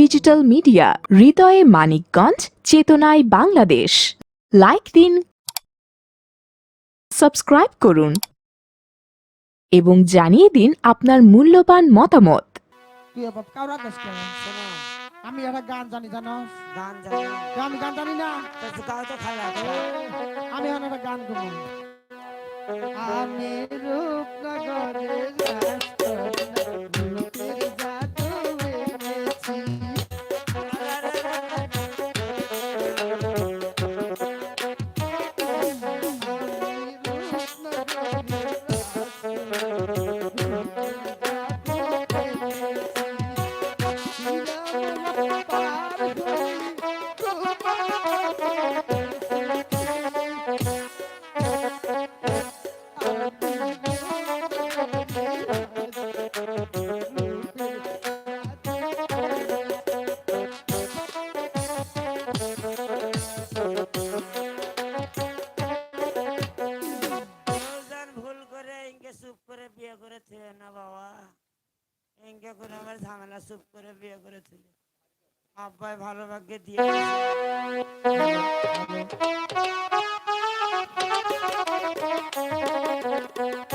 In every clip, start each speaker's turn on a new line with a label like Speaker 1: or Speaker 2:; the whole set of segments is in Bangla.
Speaker 1: ডিজিটাল মিডিয়া হৃদয়ে মানিকগঞ্জ চেতনায় বাংলাদেশ। লাইক দিন সাবস্ক্রাইব করুন এবং জানিয়ে দিন আপনার মূল্যবান মতামত।
Speaker 2: আমি একটা গান জানি জানো?
Speaker 3: গান জানো।
Speaker 2: আমি গান জানি না? আমি এখন একটা গান গাবো আমি রূপনগরের
Speaker 3: করে আব্বাই ভালো ভাগ্যে দিয়ে Thank
Speaker 4: আমার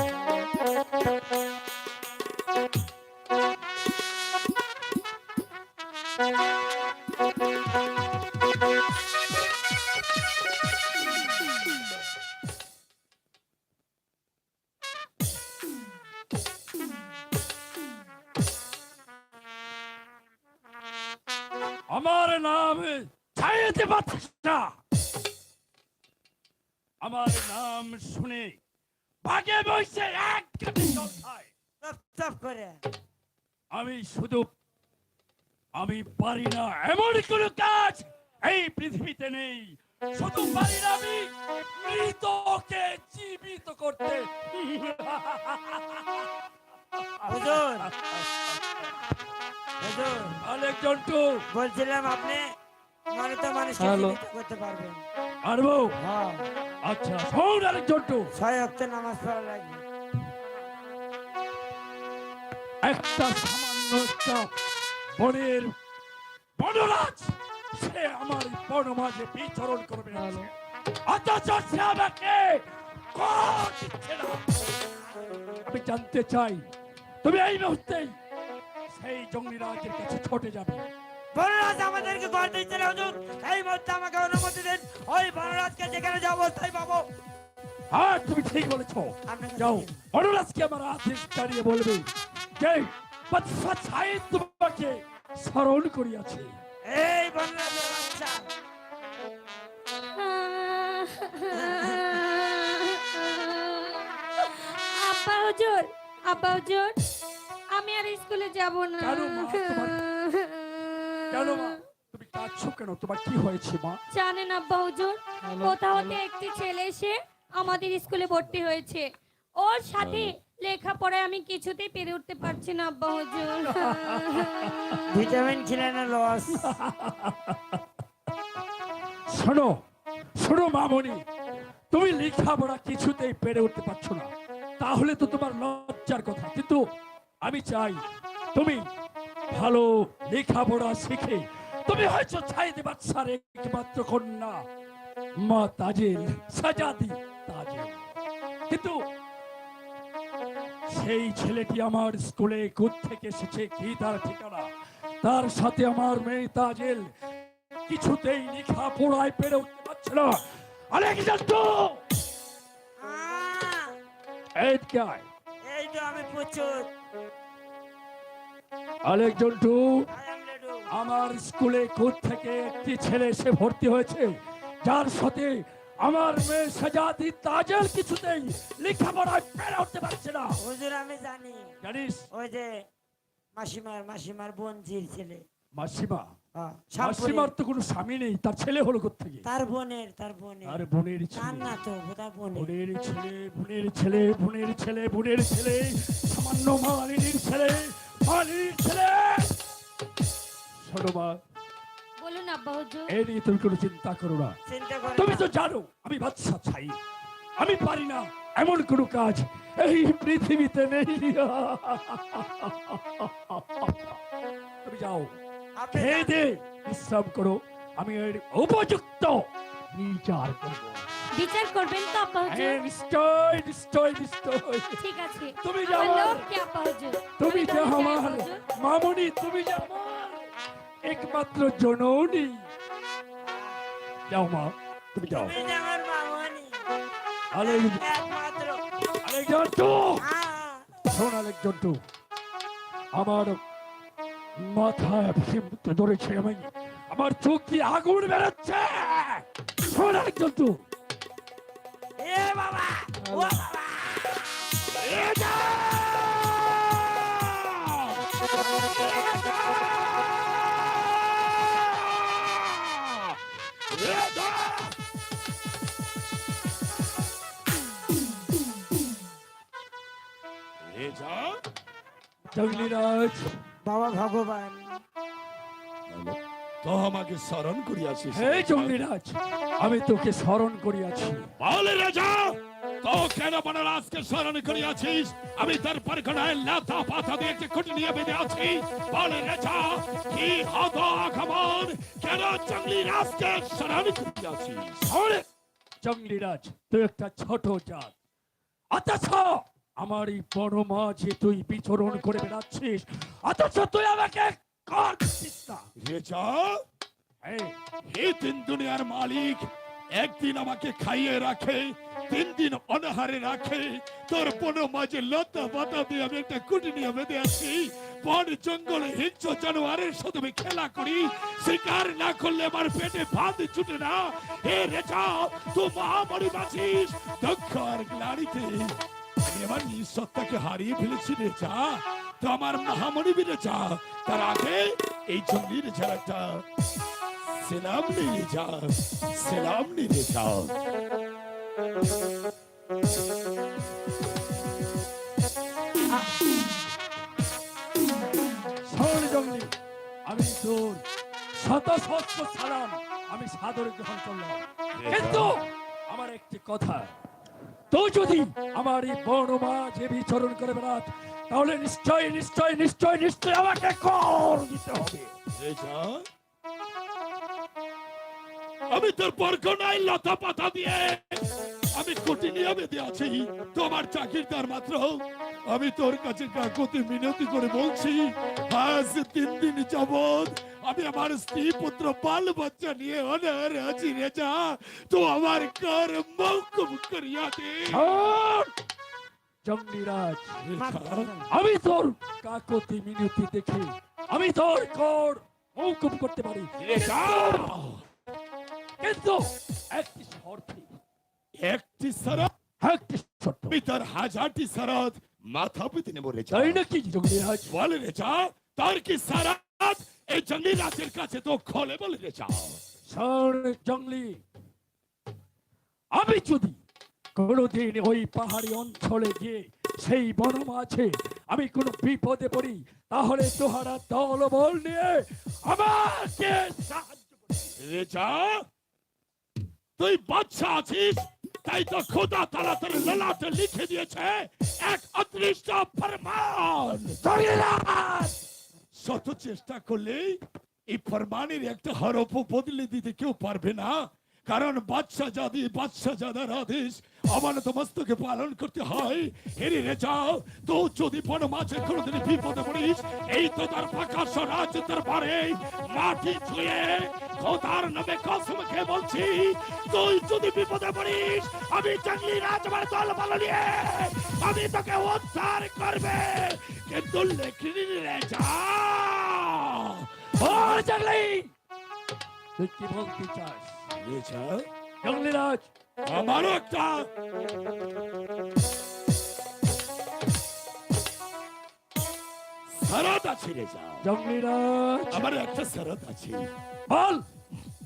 Speaker 3: করে।
Speaker 4: আমি শুধু আমি পারি না এমন কোন কাজ এই পৃথিবীতে নেই। শুধু পারি না আমি মৃতকে জীবিত করতে।
Speaker 3: হুজুর হুজুর।
Speaker 4: অনেক জন্টু
Speaker 3: বলছিলাম আপনি মানে তো মানুষকে
Speaker 4: হ্যালো।
Speaker 3: জীবিত করতে পারবেন।
Speaker 4: আরবো
Speaker 3: হ্যাঁ।
Speaker 4: আচ্ছা শোন আরেক জন্টু
Speaker 3: ছয় নামাজ পড়া লাগবে।
Speaker 4: একটা সামান্য একটা বনের বনরাজ সে আমার বনমাঝে বিচরণ করবে। অথচ সে আমাকে। আমি জানতে চাই তুমি এই মুহূর্তেই সেই জঙ্গলিরাজের কাছে ছুটে যাবে।
Speaker 3: বনরাজ আমাদেরকে ঘর দিচ্ছে না হুজুর। এই মুহূর্তে আমাকে অনুমতি দিন। ওই বনরাজকে যেখানে যাব তাই পাবো।
Speaker 4: হ্যাঁ তুমি ঠিক বলেছ। যাও। বনরাজকে আমার আদেশ দাঁড়িয়ে বলবে যে বাদশাহ সাহেব তোমাকে স্মরণ করিয়াছে।
Speaker 3: এই বনরাজের বাচ্চা।
Speaker 5: আব্বা হুজুর আব্বা হুজুর আমি আর স্কুলে যাব না।
Speaker 4: কেন মা? কেন মা? তুমি কাঁদছো কেন? তোমার কি হয়েছে মা?
Speaker 5: জানেন আব্বা হুজুর কোথা হতে একটি ছেলে এসে আমাদের স্কুলে ভর্তি হয়েছে। ওর সাথে লেখাপড়ায় আমি কিছুতেই পেরে উঠতে পারছি না আব্বা হুজুর।
Speaker 3: ভিটামিন খেলে না লস
Speaker 4: শোনো শোনো মামনি তুমি লেখাপড়া কিছুতেই পেরে উঠতে পারছ না। তাহলে তো তোমার লজ্জার কথা কিন্তু আমি চাই তুমি ভালো লেখাপড়া শিখে তুমি হয়তো ছাইতে বাচ্চার একমাত্র কন্যা মা তাজেল সাজাদি তাজেল। কিন্তু সেই ছেলেটি আমার স্কুলে কোথ থেকে এসেছে কি তার ঠিকানা? তার সাথে আমার মেয়ে তাজেল কিছুতেই লেখা পড়ায় পেরে উঠতে পারছে না। আলেকজান্ডার
Speaker 3: আহ,
Speaker 4: এই গায়
Speaker 3: এই তো আমি প্রচুর.
Speaker 4: আমার স্কুলে কোথ থেকে একটি ছেলে এসে ভর্তি হয়েছে। যার সাথে আমার মেয়ে সাজাদি তাজেল কিছুতেই লেখাপড়ায় পেরে উঠতে পারছে না।
Speaker 3: হুজুর আমি জানি।
Speaker 4: জানিস?
Speaker 3: ওই যে মাসিমার মাসিমার বোন জির ছেলে।
Speaker 4: মাসিমা। মাসিমার তো কোনো স্বামী নেই তার ছেলে হলো কোথেকে
Speaker 3: তার বোনের তার বোনের।
Speaker 4: আর বোনের ছেলে।
Speaker 3: না তো তার বোনের
Speaker 4: ছেলে বোনের ছেলে বোনের ছেলে বোনের ছেলে সামান্য মালিনীর ছেলে মালিনীর ছেলে। শোনো মা
Speaker 5: আব্বা হুজুর?
Speaker 4: এ নিয়ে তুমি কোনো চিন্তা করো না।
Speaker 3: চিন্তা করে
Speaker 4: তুমি তো জানো আমি বাচ্চা চাই আমি পারি না এমন কোনো কাজ। এই পৃথিবীতে নেই। তুমি যাও। খেয়ে দে বিশ্রাম করো। আমি এর উপযুক্ত। বিচার করব।
Speaker 5: বিচার করবেন তো আপা
Speaker 4: হ্যাঁ,
Speaker 5: হুজুর
Speaker 4: নিশ্চয় নিশ্চয় নিশ্চয়।
Speaker 5: ঠিক আছে।
Speaker 4: তুমি
Speaker 5: আমার
Speaker 4: যাও।
Speaker 5: লক্ষ্মী আপা হুজুর।
Speaker 4: তুমি
Speaker 5: আমি
Speaker 4: যে
Speaker 5: তাহলে যাই,
Speaker 4: আমার মামনি তুমি যে আমার একমাত্র জননী। যাও মা তুমি যাও।
Speaker 3: আমার হ্যাঁ।
Speaker 4: আমার মাথায় ভিমতে ধরেছে আমি। আমার চোখ দিয়ে আগুন বেরোচ্ছে। শোন আলেকজান্ডু
Speaker 3: এ বাবা ও বাবা।
Speaker 4: এ যা! জঙ্গলিরাজ
Speaker 3: বাবা ভগবান।
Speaker 6: তো আমাকে স্মরণ করিয়াছিস।
Speaker 4: হে জঙ্গলিরাজ আমি তোকে স্মরণ করিয়াছি।
Speaker 6: বলে রাজা তো কেন বনরাজকে স্মরণ করিয়াছিস? আমি তার পরগনায় লাতা পাতা দিয়ে একটি খুঁটি নিয়ে বেঁধে আছি। বলে রাজা কি হত খবর কেন জঙ্গলি রাজকে স্মরণ করিয়াছিস?
Speaker 4: শোনে জঙ্গলিরাজ তুই একটা ছোট জাত। অথচ আমার এই বড় মাঝে তুই বিচরণ করে বেড়াচ্ছিস। অথচ তুই আমাকে এই,
Speaker 6: তিন দুনিয়ার মালিক একদিন আমাকে খাইয়ে রাখে তিন দিন অনাহারে রাখে। তোর বনো মাঝে লতা পাতা দিয়ে আমি একটা কুটি নিয়ে বেঁধে আছি। বন জঙ্গলে হিংস্র জানোয়ারের সাথে আমি খেলা করি। শিকার না করলে আমার পেটে ভাত ছুটে না। হে রেজা তুই মহামারী বাঁচিস। দক্ষ আর গ্লানিতে আমি আমার নিঃসত্তাকে হারিয়ে ফেলেছি রেজা তো আমার মহামণি রেজা তার আগে এই রেজার একটা সেলাম নিয়ে যা সেলাম নিয়ে যা।
Speaker 4: আমি তোর শত সহস্র সালাম আমি সাদরে গ্রহণ করলাম। কিন্তু আমার একটি কথা। তো যদি আমার এই বড় মাঝে বিচরণ করে বেড়াত, তাহলে নিশ্চয় নিশ্চয় নিশ্চয় নিশ্চয় আমাকে কর দিতে হবে।
Speaker 6: আমি তোর বরকনায় লতা পাতা দিয়ে আমি কোটি নিয়ে বেঁধে আছি তোমার চাকরিদার মাত্র আমি তোর কাছে কাকতি মিনতি করে বলছি, আজ তিন দিন যাবৎ আমি আমার স্ত্রী পুত্র বাল বাচ্চা নিয়ে অনার আছি রেজা তো আমার কার মৌকুব করিয়া দে
Speaker 4: শোন, জঙ্গলিরাজ
Speaker 6: রেজা,
Speaker 4: আমি তোর কাকতি মিনতি দেখে আমি তোর কর মৌকুব করতে পারি
Speaker 6: রেজা
Speaker 4: কিন্তু একটি শর্তে
Speaker 6: একটি সারা
Speaker 4: একটি শর্ত
Speaker 6: আমি তার হাজারটি সারাত মাথা পেতে নেব রেজা
Speaker 4: তাই নাকি জঙ্গলিরাজ
Speaker 6: বলে রেজা তার কি সারাত এই জঙ্গলি রাজের কাছে তো খোলে বলে রেজা
Speaker 4: শোন জঙ্গলি আমি যদি কোনোদিন ওই পাহাড়ি অঞ্চলে গিয়ে সেই বনমাঝে আমি কোনো বিপদে পড়ি তাহলে তোহারা দল বল নিয়ে আমাকে
Speaker 6: রেজা তুই বাচ্চা আছিস তাই তো খোদা তালা তোর ললাটে লিখে দিয়েছে এক অদৃষ্ট ফরমান! শত চেষ্টা করলেই এই ফরমানের একটা হরফ বদলে দিতে কেউ পারবে না। কারণ বাদশা জাদি, বাদশা জাদার আদেশ আমানত মস্তকে পালন করতে হয়। হেরে রে যাও তো যদি বন মাঝে কোনোদিন বিপদে পড়িস, এই তো তার প্রকাশ রাজ দরবারে মাটি ছুঁয়ে খোদার নামে কসম খেয়ে বলছি, তুই যদি বিপদে পড়িস, আমি জঙ্গলি রাজ আমার দল বল নিয়ে, আমি তোকে উদ্ধার করবে। কিন্তু লেখিনি রে যা
Speaker 4: ও জঙ্গলি তুই কি বলতে চাস?
Speaker 6: রেজা
Speaker 4: জঙ্গলিরাজ
Speaker 6: আমারও একটা শরৎ আছে রেজা
Speaker 4: জঙ্গলিরাজ
Speaker 6: আমার একটা শরৎ আছে।
Speaker 4: বল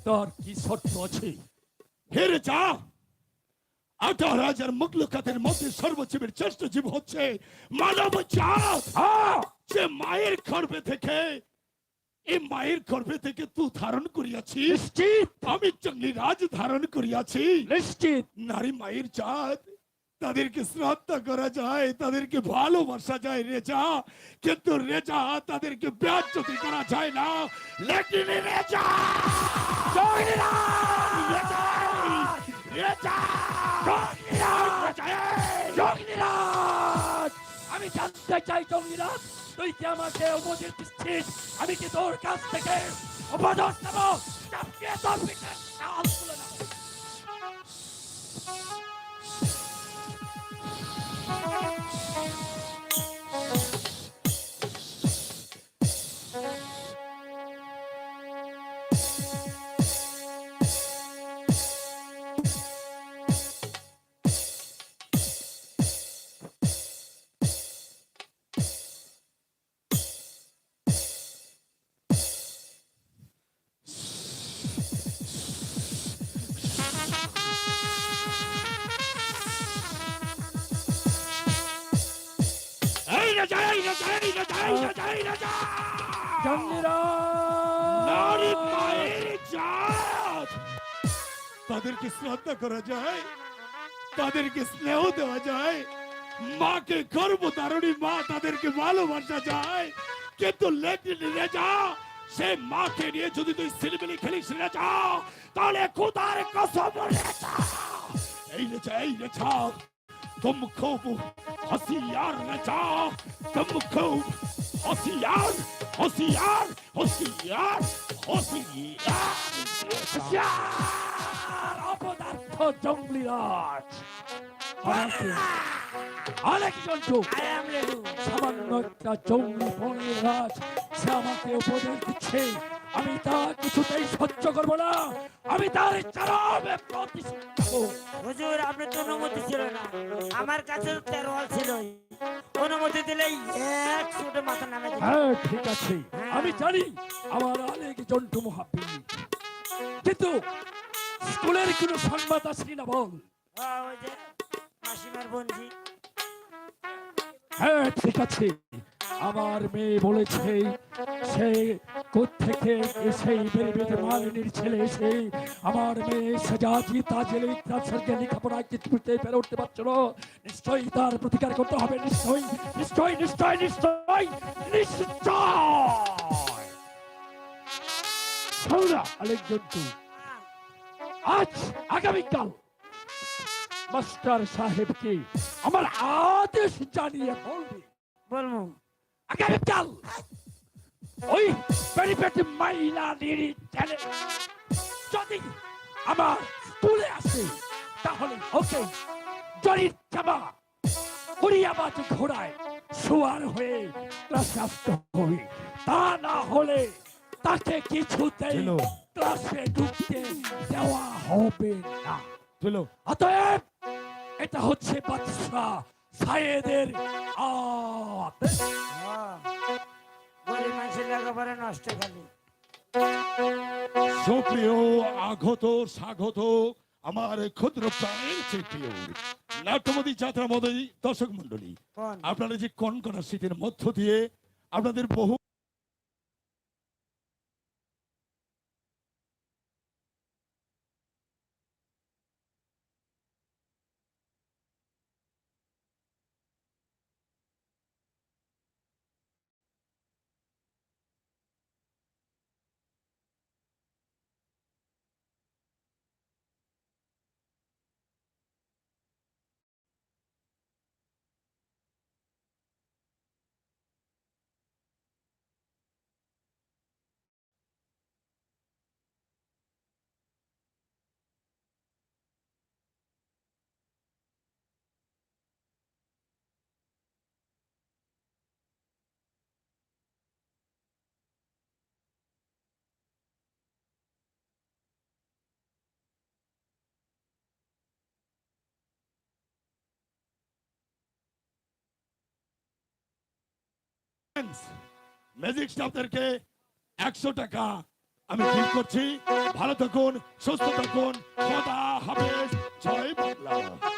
Speaker 4: তোর কি শর্ত আছে?
Speaker 6: হে রেজা আঠারো হাজার মুখলুকাতের মধ্যে সর্বজীবের শ্রেষ্ঠ জীব হচ্ছে মানব জাত।
Speaker 4: হ্যাঁ।
Speaker 6: যে মায়ের গর্ভে থেকে এই মায়ের গর্ভে থেকে তুই ধারণ করিয়াছিস
Speaker 4: নিশ্চিত।
Speaker 6: আমি জঙ্গলি রাজ ধারণ করিয়াছি।
Speaker 4: নিশ্চিত।
Speaker 6: নারী মায়ের জাত তাদেরকে শ্রদ্ধা করা যায় তাদেরকে ভালোবাসা যায় রেজা। কিন্তু রেজা তাদেরকে ব্যাজ্যতি করা যায় না। লেকিন রেজা! রেজা! রেজা!
Speaker 4: আমি জানতে চাই জঙ্গিরাজ তুই কি আমাকে উপদেশ দিচ্ছিস আমি কি তোর কাছ থেকে উপদেশ নেব চাপিয়ে তোর পিঠে
Speaker 6: নারী
Speaker 4: জঙ্গিরাজ
Speaker 6: মায়ের জাত তাদেরকে শ্রদ্ধা করা যায় তাদেরকে স্নেহ দেওয়া যায় মাকে গর্ভধারণী মা তাদেরকে ভালোবাসা যায় কিন্তু লেটিন রেজা সে মাকে নিয়ে যদি তুই সিলিমিলি খেলিস রেজা তাহলে খুদার কসম রেজা এই রেজা এই রেজা तुम खूब होशियार रचा तुम खूब होशियार হুঁশিয়ার হুঁশিয়ার
Speaker 4: হুঁশিয়ার অপদার্থ জঙ্গলি রাজ অনেক জন্তু সামান্য একটা জঙ্গলি বনের রাজ সে আমাকে উপদেশ দিচ্ছে আমি তা কিছুতেই সহ্য করব না। আমি তার চরমে
Speaker 3: হুজুর আপনি তো অনুমতি ছিল না। আমার কাছে তেরোয়াল ছিল। অনুমতি দিলেই এক ছুটে মাথা নামে
Speaker 4: হ্যাঁ ঠিক আছে। আমি জানি আমার অনেক জন্তু মহাবীর কিন্তু স্কুলের কোনো সংবাদ আসেনি না বল।
Speaker 3: মাসিমার বঞ্জি
Speaker 4: হ্যাঁ ঠিক আছে। আমার মেয়ে বলেছে, সে কোত্থেকে সেই বেরিবেটে মালিনীর ছেলে এসে আমার মেয়ে সেজাজি তাজেলে সঙ্গে লেখাপড়ায় কিছুতে পেরে উঠতে পারছিল। নিশ্চয়ই তার প্রতিকার করতে হবে, নিশ্চয়ই নিশ্চয়ই নিশ্চয়ই নিশ্চয়ই নিশ্চয় শোনা আলেক জন্তু আজ আগামীকাল মাস্টার সাহেবকে আমার আদেশ জানিয়ে বলবে।
Speaker 3: বলব।
Speaker 4: আগামীকাল ওই পেরিপেটি মাইলা নিরি ছেলে যদি আমার স্কুলে আসে তাহলে ওকে জরির চাবা উড়িয়াবাজ ঘোড়ায় সোয়ার হয়ে ক্লাসে আসতে হবে তা না হলে তাকে কিছুতেই। ক্লাসে ঢুকতে দেওয়া হবে না অতএব এটা হচ্ছে বাদশাহ সায়েদের।
Speaker 3: গরিব মানুষের নষ্ট খালি।
Speaker 6: সুপ্রিয় আগত স্বাগত আমার ক্ষুদ্র প্রাণের চিঠিও যাত্রা মদী দর্শক মন্ডলী আপনারা যে কনকনা স্মৃতির মধ্য দিয়ে আপনাদের বহু ম্যাজিক স্টাফদেরকে একশো টাকা আমি ঠিক করছি। ভালো থাকুন, সুস্থ থাকুন। খোদা হাফেজ। জয় বাংলা।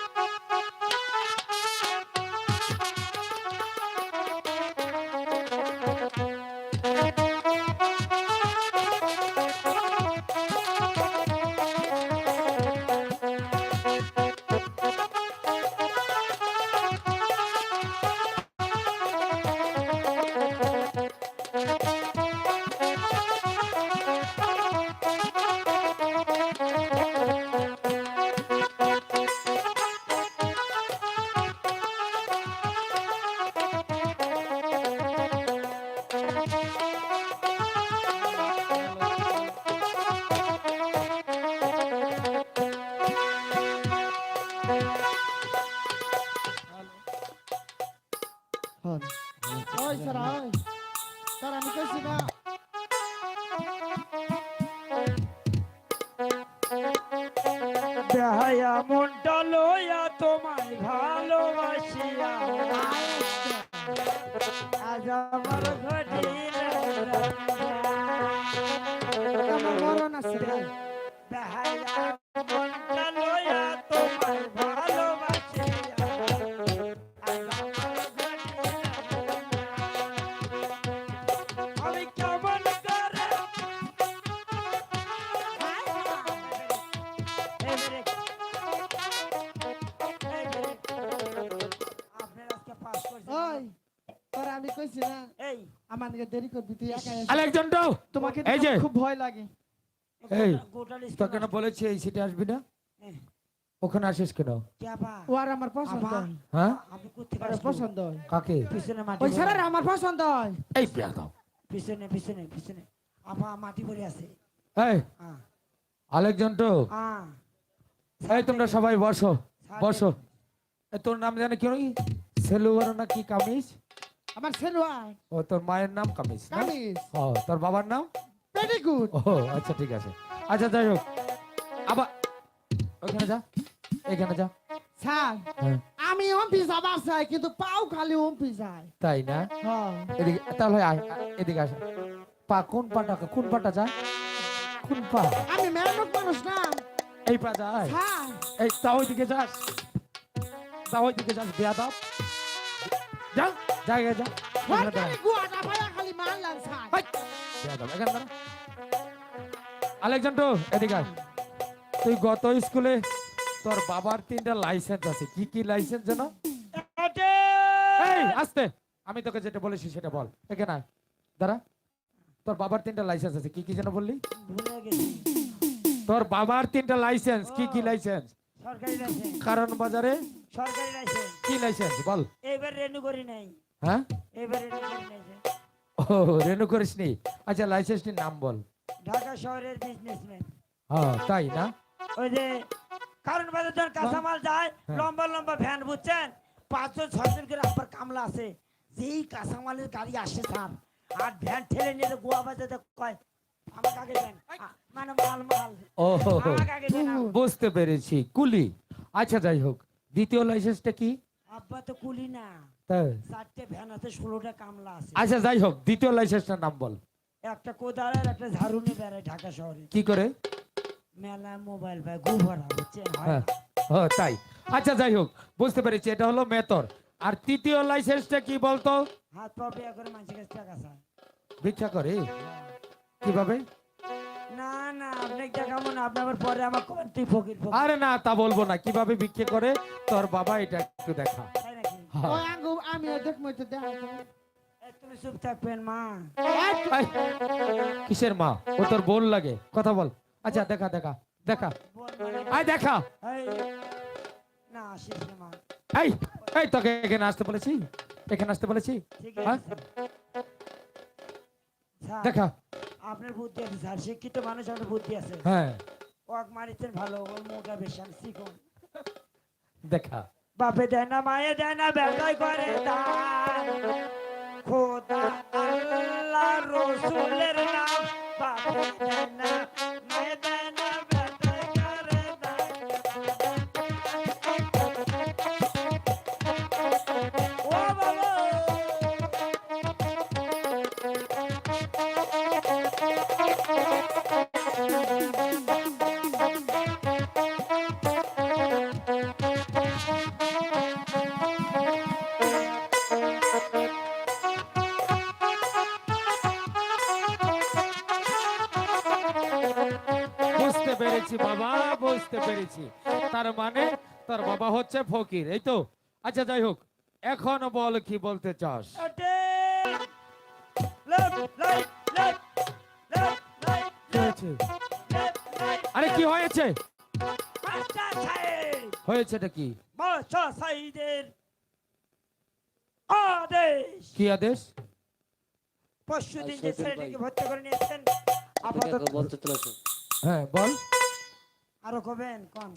Speaker 3: আমার
Speaker 2: কইছি না
Speaker 3: এই।
Speaker 2: আমার দিকে দেরি করবি তুই একা এসে।
Speaker 7: আলেকজান্ডার
Speaker 2: তোমাকে
Speaker 7: এই যে।
Speaker 2: খুব ভয় লাগে।
Speaker 7: এই, তোকে না বলেছি এই সিটে আসবি না?
Speaker 3: হ্যাঁ।
Speaker 7: ওখানে আসিস কেন?
Speaker 2: ও আর আমার পছন্দ হ্যাঁ।
Speaker 3: আমি
Speaker 2: আর
Speaker 3: আসব?
Speaker 2: পছন্দ
Speaker 7: কাকে?
Speaker 3: পিছনে মাটি
Speaker 2: ওই। স্যার আমার পছন্দ
Speaker 7: এই পেয়া দাও।
Speaker 3: পিছনে পিছনে পিছনে। আপা মাটি পড়ে আছে।
Speaker 7: এই
Speaker 3: হ্যাঁ।
Speaker 7: আলেকজান্ডার
Speaker 3: হ্যাঁ।
Speaker 7: এই তোমরা সবাই বসো বসো। এ, তোর নাম জানে কি? সেলুয়ার না কি কামিজ?
Speaker 2: আমার সেলুয়ার
Speaker 7: ও তোর মায়ের নাম কামিজ না?
Speaker 2: কামিজ।
Speaker 7: ও তোর বাবার নাম?
Speaker 2: পেটিকুট
Speaker 7: ও আচ্ছা ঠিক আছে। আচ্ছা যাই হোক। আবার ওখানে যা এখানে যা।
Speaker 2: স্যার
Speaker 7: হ্যাঁ,
Speaker 2: আমি অফিস আবার চাই কিন্তু পাও খালি অফিস যায়
Speaker 7: তাই না?
Speaker 2: হ্যাঁ।
Speaker 7: এদিকে তাহলে আয় এদিকে আসো পা কোন পাটা কোন পাটা যা? কোন পা?
Speaker 2: আমি মেহনত মানুষ না।
Speaker 7: এই পা যায় এই তা ওইদিকে যাস। তা ওইদিকে যাস বেয়া দাও যা। জায়গা যা। আলেকজান্ডার এদিকে। তুই গত স্কুলে তোর বাবার তিনটা লাইসেন্স আছে। কি কি লাইসেন্স যেন? আস্তে। আমি তোকে যেটা বলেছি সেটা বল। এখানে আয়। দাঁড়া। তোর বাবার তিনটা লাইসেন্স আছে। কি কি যেন বললি? তোর বাবার তিনটা লাইসেন্স কি কি লাইসেন্স
Speaker 3: সরকারি লাইসেন্স
Speaker 7: কারণ বাজারে
Speaker 3: সরকারি লাইসেন্স
Speaker 7: কি লাইসেন্স বল।
Speaker 3: এবার রেনু করি নাই।
Speaker 7: হ্যাঁ?
Speaker 3: এবার।
Speaker 7: ও রেনু করিসনি আচ্ছা লাইসেন্সটির নাম বল।
Speaker 3: ঢাকা শহরের বিজনেসম্যান
Speaker 7: হ্যাঁ তাই না?
Speaker 3: ওই যে কারণ বাজার যখন কাঁচামাল যায়। লম্বা লম্বা ভ্যান বুঝছেন? পাঁচজন ছয়জন করে আপনার কামলা আছে। যেই কাঁচামালের গাড়ি আসে স্যার আর ভ্যান ঠেলে নিয়ে গোয়া বাজাতে কয় আমাকে আগে দেন। মানে মাল মাল।
Speaker 7: ও বুঝতে পেরেছি। কুলি। আচ্ছা যাই হোক। দ্বিতীয় লাইসেন্সটা কি?
Speaker 3: আব্বা তো কুলি না? চারটে ভ্যান আছে ষোলোটা কামলা আছে।
Speaker 7: আচ্ছা যাই হোক দ্বিতীয় লাইসেন্সটার নাম বল।
Speaker 3: একটা কোদাল আর একটা ঝাড়ু নিয়ে বেড়ায় ঢাকা শহরে।
Speaker 7: কি করে?
Speaker 3: মেলা মোবাইল ভাই গোভরা বুঝছেন হ্যাঁ
Speaker 7: তাই। আচ্ছা যাই হোক বুঝতে পেরেছি এটা হলো মেতর। আর তৃতীয় লাইসেন্সটা কি বলতো?
Speaker 3: হাত পা বিয়া করে মানুষের কাছে টাকা চায়।
Speaker 7: ভিক্ষা করে? কীভাবে?
Speaker 3: না না আপনাকে দেখাবো না আপনি আবার পরে আমার তুই ফকির
Speaker 7: আরে না তা বলব না কীভাবে ভিক্ষে করে? তোর বাবা এটা একটু দেখা। হ্যাঁ।
Speaker 2: ওই আঙ্গু আমি দেখব তো দেখা
Speaker 3: তুমি চুপ থাকবেন মা
Speaker 7: কিসের মা? ও তোর বোন লাগে। কথা বল। আচ্ছা দেখা দেখা দেখা।
Speaker 3: মানে
Speaker 7: আয় দেখা।
Speaker 3: এই, না আসিস মা।
Speaker 7: এই এই তোকে এখানে আসতে বলেছি। এখানে আসতে বলেছি। হ্যাঁ? দেখা।
Speaker 3: আপনার বুদ্ধি আছে স্যার। শিক্ষিত মানুষ আপনার বুদ্ধি আছে।
Speaker 7: হ্যাঁ।
Speaker 3: ওক মারিতেন ভালো ওর মোটা বেশি আমি শিখুন।
Speaker 7: দেখা।
Speaker 3: বাপে দেয় না মায়ে দেয় না ব্যবসায় করে দান। খোদা আল্লাহ রসুলের নাম, বাপে দেয় না।
Speaker 7: পেরেছি বাবা বুঝতে পেরেছি। তার মানে তোর বাবা হচ্ছে ফকির এই তো? আচ্ছা যাই হোক এখন বল কি বলতে চাস? আরে কি হয়েছে? হয়েছেটা কি?
Speaker 3: আদেশ!
Speaker 7: কি আদেশ?
Speaker 3: পরশুদিন যে ছেলেটিকে ভর্তি করে নিয়েছেন আপাতত
Speaker 7: হ্যাঁ বল।
Speaker 3: আরও কবেন? কোন।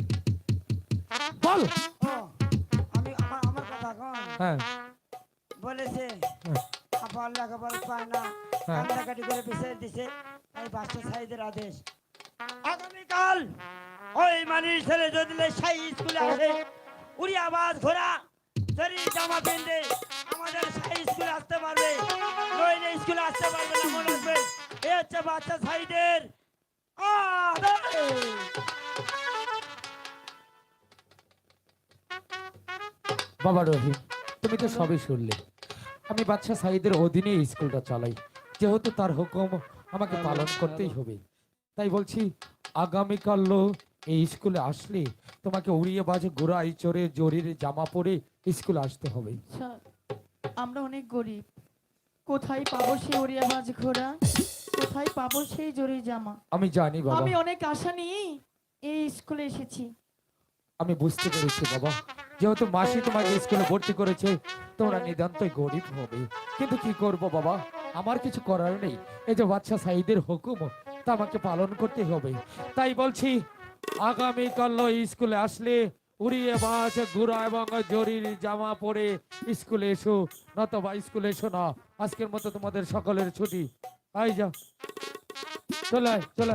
Speaker 7: বল।
Speaker 3: ও আমি আমার আমার কথা কন।
Speaker 7: হ্যাঁ।
Speaker 3: বলেছে
Speaker 7: হ্যাঁ।
Speaker 3: আপার লেখাপড়া পায় না
Speaker 7: হ্যাঁ।
Speaker 3: কান্দাকাটি করে পিছিয়ে দিছে তাই বাচ্চা সাইদের আদেশ। আগামীকাল ওই মানির ছেলে যদি সাই স্কুলে আসে উড়ি আবাজ ঘোরা শরীর জামা পেন্দে আমাদের সাই স্কুলে আসতে পারবে। নইলে স্কুলে আসতে পারবে না মনে রাখবেন এ হচ্ছে বাচ্চা সাইদের আদেশ
Speaker 7: বাবা রহিম, তুমি তো সবই শুনলে। আমি বাচ্চা সাইদের অধীনে স্কুলটা চালাই। যেহেতু তার হুকুম আমাকে পালন করতেই হবে। তাই বলছি আগামীকাল এই স্কুলে আসলে তোমাকে উড়িয়ে বাজে গোড়াই চড়ে জরির জামা পরে স্কুলে আসতে হবে।
Speaker 2: আমরা অনেক গরিব। কোথায় পাবো সেই ওরিয়াবাজ ঘোড়া? কোথায় পাবো সেই জরি জামা?
Speaker 7: আমি জানি বাবা।
Speaker 2: আমি অনেক আশা নিয়ে এই স্কুলে এসেছি।
Speaker 7: আমি বুঝতে পেরেছি বাবা। যেহেতু মাসি তোমাকে স্কুলে ভর্তি করেছে তোমরা নিতান্তই গরিব হবে। কিন্তু কি করব বাবা? আমার কিছু করার নেই। এই যে বাচ্চা সাইদের হুকুম তা আমাকে পালন করতে হবে। তাই বলছি আগামীকাল স্কুলে আসলে উড়িয়ে বাস গুড়া এবং জরির জামা পরে স্কুলে এসো নতবা স্কুলে এসো না। আজকের মতো তোমাদের সকলের ছুটি। আই যাও। চলে আয়, চলে